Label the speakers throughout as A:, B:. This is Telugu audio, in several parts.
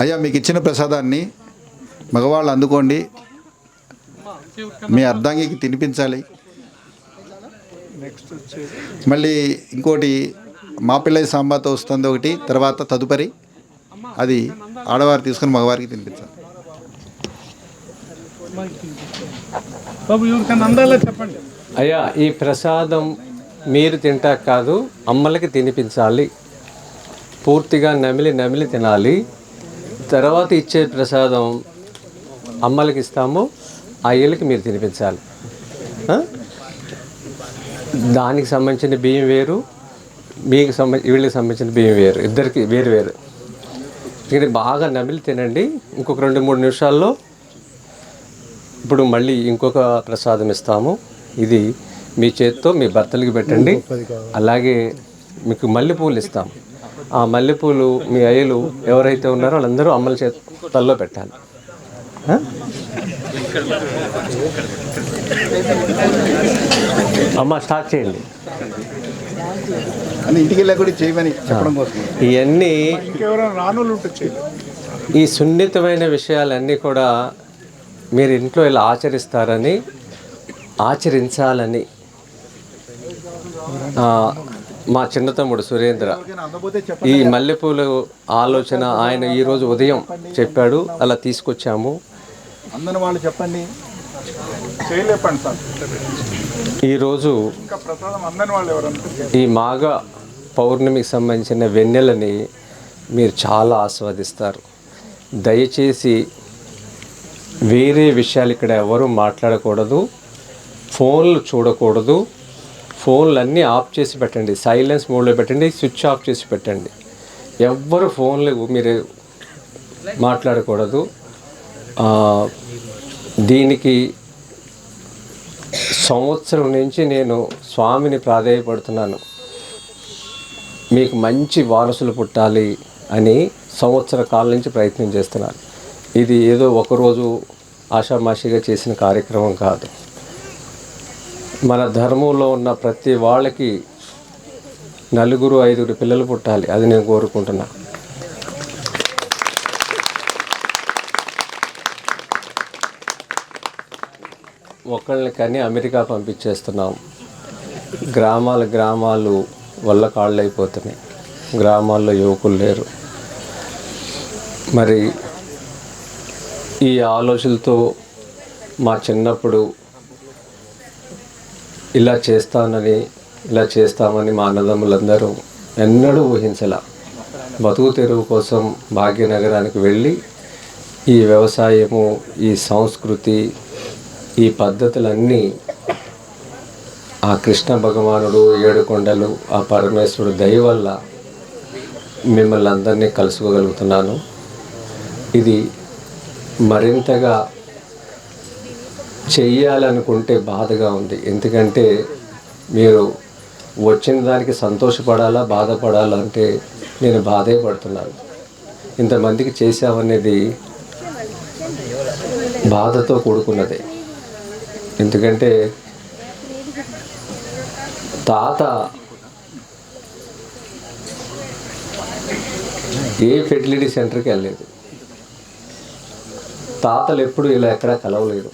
A: అయ్యా మీకు ఇచ్చిన ప్రసాదాన్ని మగవాళ్ళు అందుకోండి. మీ అర్ధాంగికి తినిపించాలి. మళ్ళీ ఇంకోటి మా పిల్లయ్య సాంబార్తో వస్తుంది ఒకటి తర్వాత తదుపరి. అది ఆడవారు తీసుకొని మగవారికి తినిపించాలి.
B: అయ్యా ఈ ప్రసాదం మీరు తింటా కాదు అమ్మలకి తినిపించాలి. పూర్తిగా నమిలి నమిలి తినాలి. తర్వాత ఇచ్చే ప్రసాదం అమ్మలకి ఇస్తాము అయ్యలకి మీరు తినిపించాలి? దానికి సంబంధించిన బియ్యం వేరు మీకు సంబంధించి వీళ్ళకి సంబంధించిన బియ్యం వేరు ఇద్దరికి వేరు వేరు. ఇది బాగా నమిలి తినండి ఇంకొక రెండు మూడు నిమిషాల్లో ఇప్పుడు మళ్ళీ ఇంకొక ప్రసాదం ఇస్తాము. ఇది మీ చేత్తో మీ భర్తలకి పెట్టండి. అలాగే మీకు మల్లెపూలు ఇస్తాం ఆ మల్లెపూలు మీ అయ్యలు ఎవరైతే ఉన్నారో వాళ్ళందరూ అమ్మల చేతల్లో పెట్టాలి? అమ్మ స్టార్ట్ చేయండి.
A: ఇంటికి కూడా చేయమని చెప్పడం కోసం.
B: ఇవన్నీ ఈ సున్నితమైన విషయాలన్నీ కూడా మీరు ఇంట్లో ఇలా ఆచరిస్తారని ఆచరించాలని ఆ, మా చిన్న తమ్ముడు సురేంద్ర. ఈ మల్లెపూలు ఆలోచన ఆయన ఈరోజు ఉదయం చెప్పాడు అలా తీసుకొచ్చాము.
A: అందరి వాళ్ళు చెప్పండి
C: చేయలేపండి సార్.
B: ఈరోజు ఈ మాఘ పౌర్ణమికి సంబంధించిన వెన్నెలని మీరు చాలా ఆస్వాదిస్తారు. దయచేసి వేరే విషయాలు ఇక్కడ ఎవరు మాట్లాడకూడదు ఫోన్లు చూడకూడదు ఫోన్లన్నీ ఆఫ్ చేసి పెట్టండి. సైలెన్స్ మోడ్లో పెట్టండి స్విచ్ ఆఫ్ చేసి పెట్టండి. ఎవ్వరు ఫోన్లు మీరు మాట్లాడకూడదు. దీనికి సంవత్సరం నుంచి నేను స్వామిని ప్రాధేయపడుతున్నాను. మీకు మంచి వారసులు పుట్టాలి అని సంవత్సర కాలం నుంచి ప్రయత్నం చేస్తున్నాను. ఇది ఏదో ఒకరోజు ఆషామాషిగా చేసిన కార్యక్రమం కాదు. మన ధర్మంలో ఉన్న ప్రతి వాళ్ళకి నలుగురు ఐదుగురు పిల్లలు పుట్టాలి. అది నేను కోరుకుంటున్నా. ఒకళ్ళని కానీ అమెరికా పంపించేస్తున్నాం. గ్రామాల గ్రామాలు వల్ల కాళ్ళు అయిపోతున్నాయి గ్రామాల్లో యువకులు లేరు. మరి ఈ ఆలోచనలతో మా చిన్నప్పుడు ఇలా చేస్తానని ఇలా చేస్తామని మా అన్నదమ్ములందరూ ఎన్నడూ ఊహించలా. బతుకు తెరువు కోసం భాగ్యనగరానికి వెళ్ళి ఈ వ్యవసాయము ఈ సంస్కృతి ఈ పద్ధతులన్నీ ఆ కృష్ణ భగవానుడు ఏడుకొండలు ఆ పరమేశ్వరుడు దయ వల్ల మిమ్మల్ని అందరినీ కలుసుకోగలుగుతున్నాను. ఇది మరింతగా చెయ్యాలనుకుంటే బాధగా ఉంది. ఎందుకంటే మీరు వచ్చిన దానికి సంతోషపడాలా బాధపడాలా అంటే నేను బాధే పడుతున్నాను. ఇంతమందికి చేసామనేది బాధతో కూడుకున్నదే. ఎందుకంటే తాత ఏ ఫెర్టిలిటీ సెంటర్కి వెళ్ళలేదు. తాతలు ఎప్పుడు ఇలా ఎక్కడా కలవలేదు.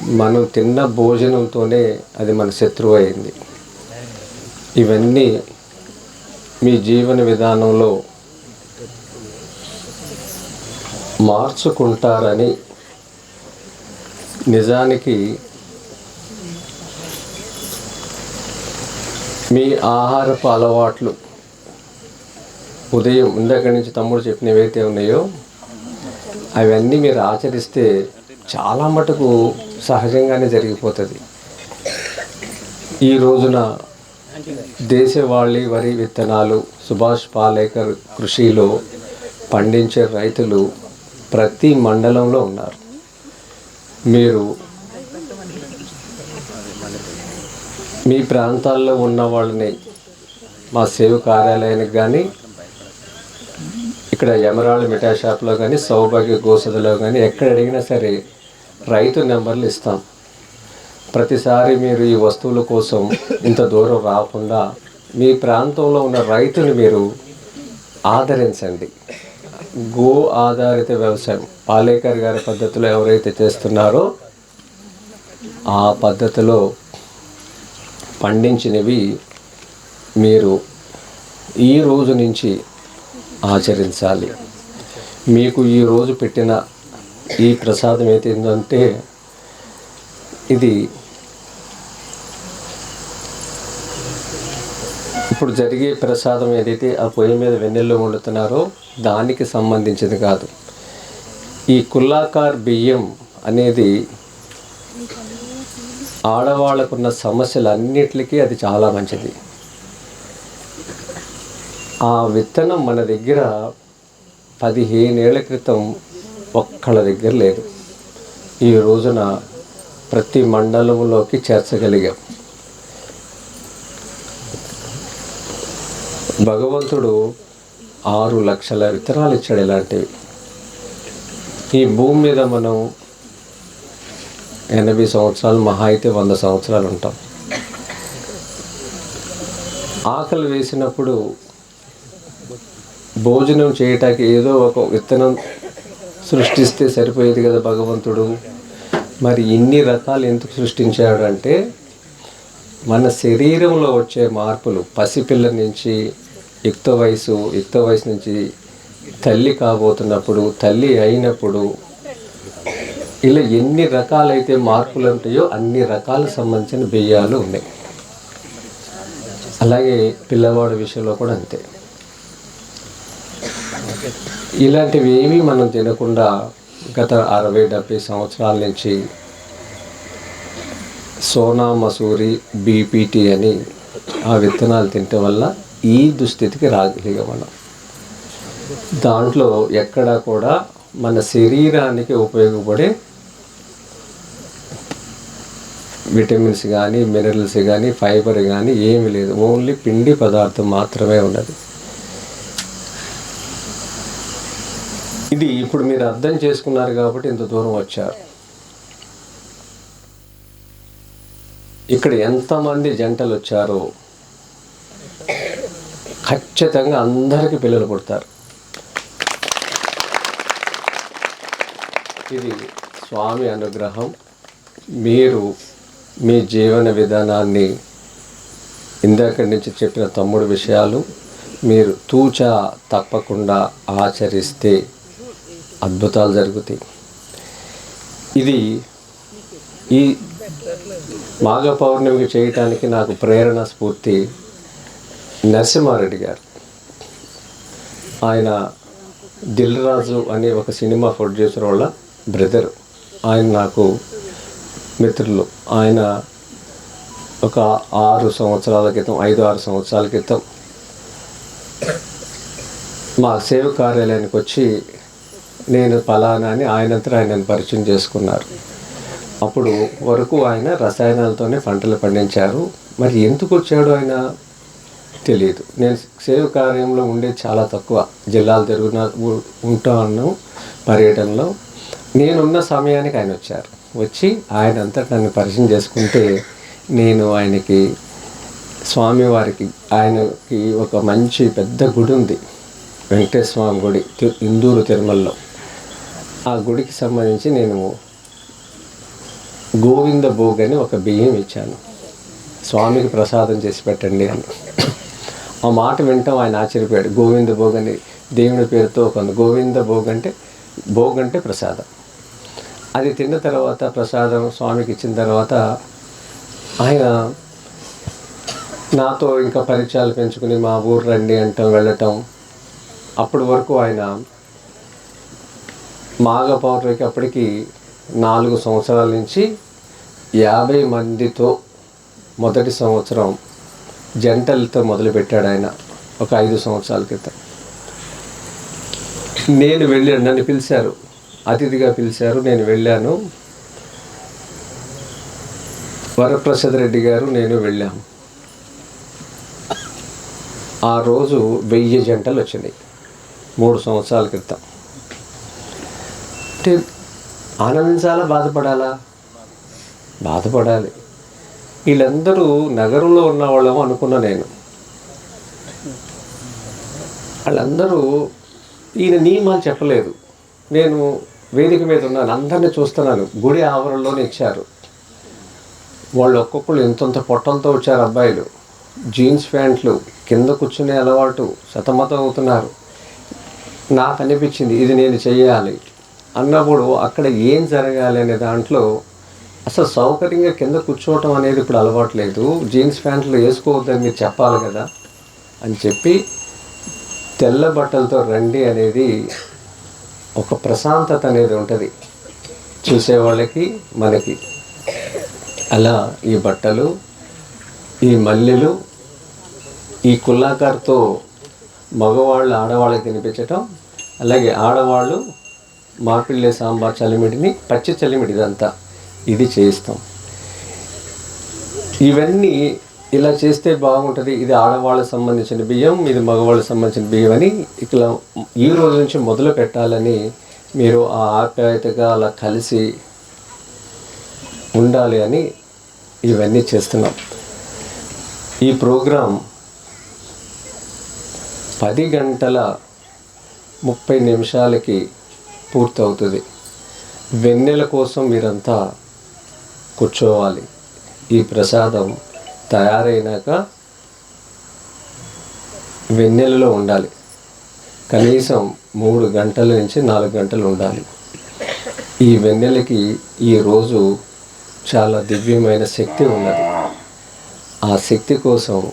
B: మనం తిన్న భోజనంతోనే అది మన శత్రువు అయింది ఇవన్నీ మీ జీవన విధానంలో మార్చుకుంటారని నిజానికి మీ ఆహారపు అలవాట్లు ఉదయం ఇందాక నుంచి తమ్ముడు చెప్పిన ఏవైతే ఉన్నాయో అవన్నీ మీరు ఆచరిస్తే చాలా మటుకు సహజంగానే జరిగిపోతుంది. ఈ రోజున దేశవాళీ వరి విత్తనాలు సుభాష్ పాలేకర్ కృషిలో పండించే రైతులు ప్రతి మండలంలో ఉన్నారు. మీరు మీ ప్రాంతాల్లో ఉన్న వాళ్ళని మా సేవ కార్యాలయానికి కానీ ఇక్కడ ఎమరాల్డ్ మిఠాయి షాప్లో కానీ సౌభాగ్య గోసదలో కానీ ఎక్కడ అడిగినా సరే రైతు నెంబర్లు ఇస్తాం. ప్రతిసారి మీరు ఈ వస్తువుల కోసం ఇంత దూరం రాకుండా మీ ప్రాంతంలో ఉన్న రైతుని మీరు ఆదరించండి. గో ఆధారిత వ్యవసాయం. పాలేకర్ గారి పద్ధతిలో ఎవరైతే చేస్తున్నారో ఆ పద్ధతిలో పండించినవి మీరు ఈ రోజు నుంచి ఆచరించాలి. మీకు ఈ రోజు పెట్టిన ఈ ప్రసాదం ఏంటంటే ఇది ఇప్పుడు జరిగే ప్రసాదం ఏదైతే ఆ పొయ్యి మీద వెన్నెల్లో వండుతున్నారో దానికి సంబంధించింది కాదు. ఈ కుల్లాకార్ బియ్యం అనేది ఆడవాళ్ళకున్న సమస్యలన్నిటికీ అది చాలా మంచిది. ఆ విత్తనం మన దగ్గర పదిహేనేళ్ళ క్రితం ఒక్కళ్ళ దగ్గర లేదు. ఈ రోజున ప్రతి మండలంలోకి చేర్చగలిగాం. భగవంతుడు ఆరు లక్షల విత్తనాలు ఇచ్చాడు ఇలాంటివి. ఈ భూమి మీద మనం ఎనభై సంవత్సరాలు మహా అయితే వంద సంవత్సరాలు ఉంటాం. ఆకలి వేసినప్పుడు భోజనం చేయటానికి ఏదో ఒక విత్తనం సృష్టిస్తే సరిపోయేది కదా భగవంతుడు. మరి ఇన్ని రకాలు ఎందుకు సృష్టించాడు అంటే మన శరీరంలో వచ్చే మార్పులు పసిపిల్ల నుంచి యుక్త వయసు యుక్త వయసు నుంచి తల్లి కాబోతున్నప్పుడు తల్లి అయినప్పుడు ఇలా ఎన్ని రకాలైతే మార్పులు ఉంటాయో అన్ని రకాల సంబంధించిన బియ్యాలు ఉన్నాయి. అలాగే పిల్లవాడి విషయంలో కూడా అంతే. ఇలాంటివి ఏమీ మనం తినకుండా గత అరవై డెబ్బై సంవత్సరాల నుంచి సోనా మసూరి బీపీటీ అని ఆ విత్తనాలు తినటం వల్ల ఈ దుస్థితికి రాగలిగా మనం దాంట్లో ఎక్కడా కూడా మన శరీరానికి ఉపయోగపడే విటమిన్స్ కానీ మినరల్స్ కానీ ఫైబర్ కానీ ఏమీ లేదు. ఓన్లీ పిండి పదార్థం మాత్రమే ఉన్నది. ఇది ఇప్పుడు మీరు అర్థం చేసుకున్నారు కాబట్టి ఇంత దూరం వచ్చారు. ఇక్కడ ఎంతమంది జంటలు వచ్చారో ఖచ్చితంగా అందరికీ పిల్లలు పుడతారు. ఇది స్వామి అనుగ్రహం. మీరు మీ జీవన విధానాన్ని ఇందాక నుంచి చెప్పిన తమ్ముడు విషయాలు మీరు తూచా తప్పకుండా ఆచరిస్తే అద్భుతాలు జరుగుతాయి. ఇది ఈ మాఘ పౌర్ణమికి చేయటానికి నాకు ప్రేరణ స్ఫూర్తి నరసింహారెడ్డి గారు. ఆయన దిల్ రాజు అనే ఒక సినిమా ప్రొడ్యూసర్ వాళ్ళ బ్రదర్. ఆయన నాకు మిత్రులు. ఆయన ఒక ఆరు సంవత్సరాల క్రితం ఐదు ఆరు సంవత్సరాల క్రితం మా సేవ కార్యాలయానికి వచ్చి నేను ఫలానా అని ఆయనంతా ఆయనను పరిచయం చేసుకున్నారు. అప్పుడు వరకు ఆయన రసాయనాలతోనే పంటలు పండించారు. మరి ఎందుకు వచ్చాడు ఆయన? తెలియదు నేను సేవ కార్యంలో ఉండేది చాలా తక్కువ. జిల్లాలు తిరుగున ఉ- ఉన్నాం పర్యటనలో. నేనున్న సమయానికి ఆయన వచ్చారు. వచ్చి ఆయన అంతా నన్ను పరిచయం చేసుకుంటే నేను ఆయనకి స్వామివారికి ఆయనకి ఒక మంచి పెద్ద గుడి ఉంది. వెంకటేశ్వర స్వామి గుడి ఇందూరు తిరుమలలో. ఆ గుడికి సంబంధించి నేను గోవింద భోగ్ అని ఒక బియ్యం ఇచ్చాను. స్వామికి ప్రసాదం చేసి పెట్టండి అని. ఆ మాట వింటాం ఆయన ఆశ్చర్యపోయాడు. గోవింద భోగ్ అని దేవుని పేరుతో ఒక గోవింద భోగ్ అంటే భోగ్ అంటే ప్రసాదం. అది తిన్న తర్వాత ప్రసాదం స్వామికి ఇచ్చిన తర్వాత ఆయన నాతో ఇంకా పరిచయాలు పెంచుకుని మా ఊరు రండి అంటాం వెళ్ళటం. అప్పటి వరకు ఆయన మాఘ పౌర్ణమికి అప్పటికి నాలుగు సంవత్సరాల నుంచి యాభై మందితో మొదటి సంవత్సరం జంటలతో మొదలుపెట్టాడు ఆయన ఒక ఐదు సంవత్సరాల క్రితం. నేను వెళ్ళాను నన్ను పిలిచారు అతిథిగా పిలిచారు నేను వెళ్ళాను. వరప్రసాద్ రెడ్డి గారు నేను వెళ్ళాము ఆ రోజు వెయ్యి జంటలు వచ్చినాయి మూడు సంవత్సరాల క్రితం. అంటే ఆనందించాలా బాధపడాలా? బాధపడాలి. వీళ్ళందరూ నగరంలో ఉన్న వాళ్ళము అనుకున్నా నేను. వాళ్ళందరూ ఈయన నియమాలు చెప్పలేదు. నేను వేదిక మీద ఉన్నాను అందరినీ చూస్తున్నాను. గుడి ఆవరణలోనే ఇచ్చారు. వాళ్ళు ఒక్కొక్కరు ఇంతంత పొట్టలతో వచ్చారు అబ్బాయిలు. జీన్స్ ప్యాంట్లు కింద కూర్చునే అలవాటు సతమతం అవుతున్నారు. నాకు అనిపించింది ఇది నేను చేయాలి అన్నప్పుడు అక్కడ ఏం జరగాలి అనే దాంట్లో అసలు సౌకర్యంగా కింద కూర్చోవటం అనేది ఇప్పుడు అలవాటు లేదు. జీన్స్ ప్యాంట్లు వేసుకోవద్దని మీరు చెప్పాలి కదా అని చెప్పి తెల్ల బట్టలతో రండి అనేది ఒక ప్రశాంతత అనేది ఉంటుంది. చూసేవాళ్ళకి మనకి. అలా ఈ బట్టలు ఈ మల్లెలు ఈ కుల్లాకార్తో మగవాళ్ళు ఆడవాళ్ళకి తినిపించటం అలాగే ఆడవాళ్ళు మాపిళ్ళే సాంబార్ చలిమిడిని పచ్చి చలిమిడి ఇదంతా ఇది చేయిస్తాం. ఇవన్నీ ఇలా చేస్తే బాగుంటుంది. ఇది ఆడవాళ్ళకి సంబంధించిన బియ్యం ఇది మగవాళ్ళకి సంబంధించిన బియ్యం అని ఇట్లా ఈ రోజు నుంచి మొదలు పెట్టాలని మీరు ఆ ఆప్యాయతగా అలా కలిసి ఉండాలి అని ఇవన్నీ చేస్తున్నాం. ఈ ప్రోగ్రాం పది గంటల ముప్పై నిమిషాలకి పూర్తవుతుంది. వెన్నెల కోసం మీరంతా కూర్చోవాలి. ఈ ప్రసాదం తయారైనాక వెన్నెలలో ఉండాలి. కనీసం మూడు గంటల నుంచి నాలుగు గంటలు ఉండాలి. ఈ వెన్నెలకి ఈ రోజు చాలా దివ్యమైన శక్తి ఉన్నది. ఆ శక్తి కోసం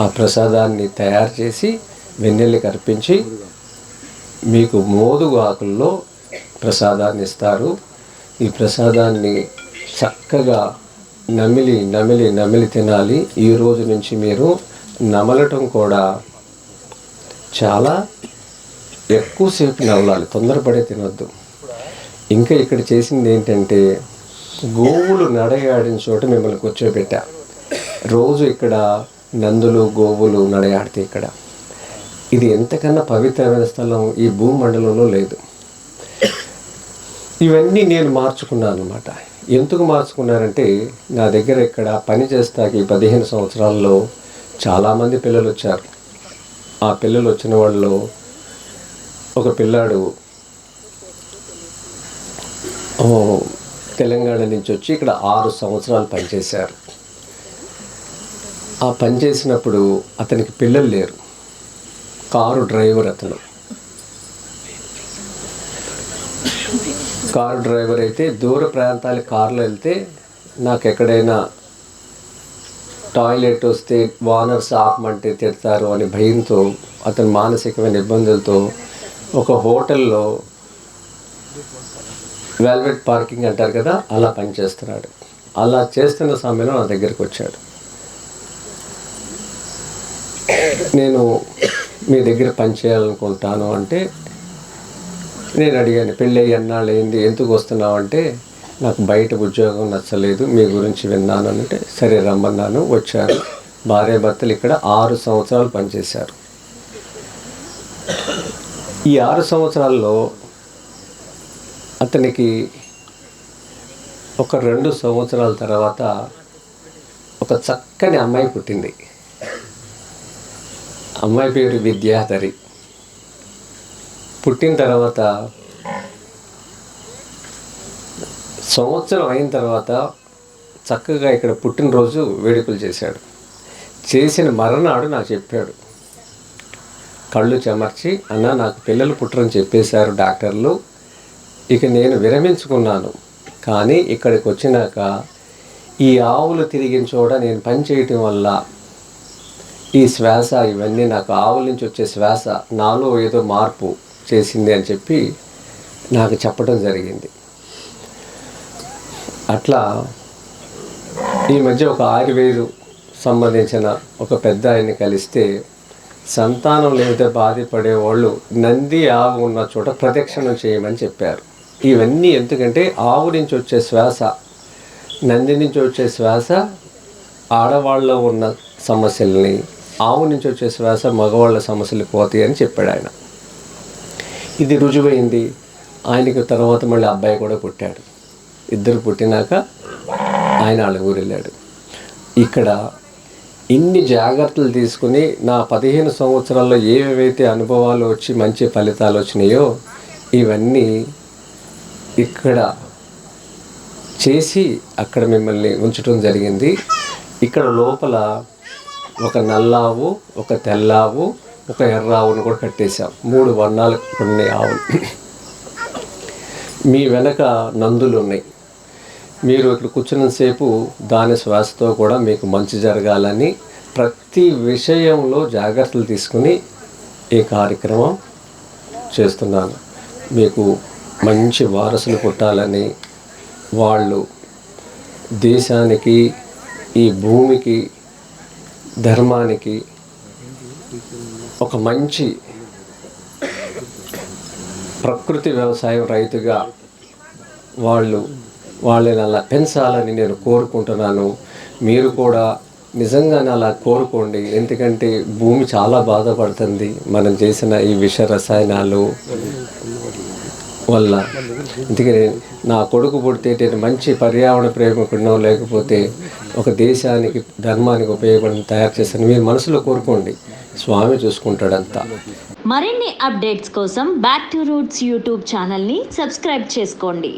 B: ఆ ప్రసాదాన్ని తయారు చేసి వెన్నెలకి అర్పించి మీకు మోదుగు ఆకుల్లో ప్రసాదాన్ని ఇస్తారు. ఈ ప్రసాదాన్ని చక్కగా నమిలి నమిలి నమిలి తినాలి. ఈ రోజు నుంచి మీరు నమలటం కూడా చాలా ఎక్కువసేపు నమలాలి. తొందరపడే తినొద్దు. ఇంకా ఇక్కడ చేసింది ఏంటంటే గోవులు నడయాడిన చోట మిమ్మల్ని కూర్చోబెట్టా. రోజు ఇక్కడ నందులు గోవులు నడయాడితే ఇక్కడ. ఇది ఎంతకన్నా పవిత్రమైన స్థలం ఈ భూమండలంలో లేదు. ఇవన్నీ నేను మార్చుకున్నాను అనమాట ఎందుకు మార్చుకున్నానంటే నా దగ్గర ఇక్కడ పని చేస్తాక ఈ పదిహేను సంవత్సరాల్లో చాలామంది పిల్లలు వచ్చారు ఆ పిల్లలు వచ్చిన వాళ్ళు ఒక పిల్లాడు తెలంగాణ నుంచి వచ్చి ఇక్కడ ఆరు సంవత్సరాలు పనిచేశారు. ఆ పని చేసినప్పుడు అతనికి పిల్లలు లేరు. కారు డ్రైవర్ అతను. కారు డ్రైవర్ అయితే దూర ప్రాంతాల కారులో వెళ్తే నాకు ఎక్కడైనా టాయిలెట్ వస్తే వానర్స్ ఆపమంటే తిడతారు అని భయంతో అతను మానసికమైన ఇబ్బందులతో ఒక హోటల్లో వెల్వెట్ పార్కింగ్ అంటారు కదా అలా పనిచేస్తున్నాడు. అలా చేస్తున్న సమయంలో నా దగ్గరికి వచ్చాడు. నేను మీ దగ్గర పని చేయాలనుకుంటాను అంటే నేను అడిగాను పెళ్ళి అయ్యి అన్నాళ్ళు ఏంది ఎందుకు వస్తున్నావు? అంటే నాకు బయట ఉద్యోగం నచ్చలేదు మీ గురించి విన్నాను అంటే సరే రమ్మన్నాను వచ్చారు భార్య భర్తలు ఇక్కడ ఆరు సంవత్సరాలు పనిచేశారు. ఈ ఆరు సంవత్సరాల్లో అతనికి ఒక రెండు సంవత్సరాల తర్వాత ఒక చక్కని అమ్మాయి పుట్టింది. అమ్మాయి పేరు విద్యాధరి పుట్టిన తర్వాత సంవత్సరం అయిన తర్వాత చక్కగా ఇక్కడ పుట్టినరోజు వేడుకలు చేశాడు. చేసిన మరణాడు నాకు చెప్పాడు. కళ్ళు చెమర్చి అన్న నాకు పిల్లలు పుట్టరని చెప్పేశారు డాక్టర్లు. ఇక నేను విరమించుకున్నాను. కానీ ఇక్కడికి వచ్చినాక ఈ ఆవులు తిరిగిన చోట నేను పని చేయటం వల్ల ఈ శ్వాస ఇవన్నీ నాకు ఆవుల నుంచి వచ్చే శ్వాస నాలో ఏదో మార్పు చేసింది అని చెప్పి నాకు చెప్పడం జరిగింది. అట్లా ఈ మధ్య ఒక ఆయుర్వేదు సంబంధించిన ఒక పెద్ద ఆయన్ని కలిస్తే సంతానం లేదా బాధపడే వాళ్ళు నంది ఆవు ఉన్న చోట ప్రదక్షిణం చేయమని చెప్పారు. ఇవన్నీ ఎందుకంటే ఆవు నుంచి వచ్చే శ్వాస నంది నుంచి వచ్చే శ్వాస ఆడవాళ్ళలో ఉన్న సమస్యల్ని ఆవు నుంచి వచ్చే శ్వాస మగవాళ్ళ సమస్యలు పోతాయి అని చెప్పాడు ఆయన. ఇది రుజువైంది. ఆయనకి తర్వాత మళ్ళీ అబ్బాయి కూడా పుట్టాడు. ఇద్దరు పుట్టినాక ఆయన వాళ్ళ ఊరు వెళ్ళాడు. ఇక్కడ ఇన్ని జాగ్రత్తలు తీసుకుని నా పదిహేను సంవత్సరాల్లో ఏవేవైతే అనుభవాలు వచ్చి మంచి ఫలితాలు వచ్చినాయో ఇవన్నీ ఇక్కడ చేసి అక్కడ మిమ్మల్ని ఉంచడం జరిగింది. ఇక్కడ లోపల ఒక నల్లావు ఒక తెల్లావు ఒక ఎర్రావును కూడా కట్టేశాం. మూడు వర్ణాలు ఉన్నాయి ఆవులు. మీ వెనక నందులు ఉన్నాయి. మీరు ఇక్కడ కూర్చున్నంతసేపు దాని శ్వాసతో కూడా మీకు మంచి జరగాలని ప్రతి విషయంలో జాగ్రత్తలు తీసుకుని ఈ కార్యక్రమం చేస్తున్నాను. మీకు మంచి వారసులు పుట్టాలని వాళ్ళు దేశానికి ఈ భూమికి ధర్మానికి ఒక మంచి ప్రకృతి వ్యవసాయం రైతుగా వాళ్ళు వాళ్ళని అలా పెంచాలని నేను కోరుకుంటున్నాను. మీరు కూడా నిజంగానే అలా కోరుకోండి. ఎందుకంటే భూమి చాలా బాధపడుతుంది. మనం చేసిన ఈ విష రసాయనాలు వల్ల. అందుకని నా కొడుకు పుడితే నేను మంచి పర్యావరణ ప్రేమికుడినో లేకపోతే ఒక దేశానికి ధర్మానికి ఉపయోగపడిన తయారు చేస్తాను మీరు మనసులో కోరుకోండి. స్వామి చూసుకుంటాడంతా.
D: మరిన్ని అప్డేట్స్ కోసం బ్యాక్ టు రూట్స్ యూట్యూబ్ ఛానల్ని సబ్స్క్రైబ్ చేసుకోండి.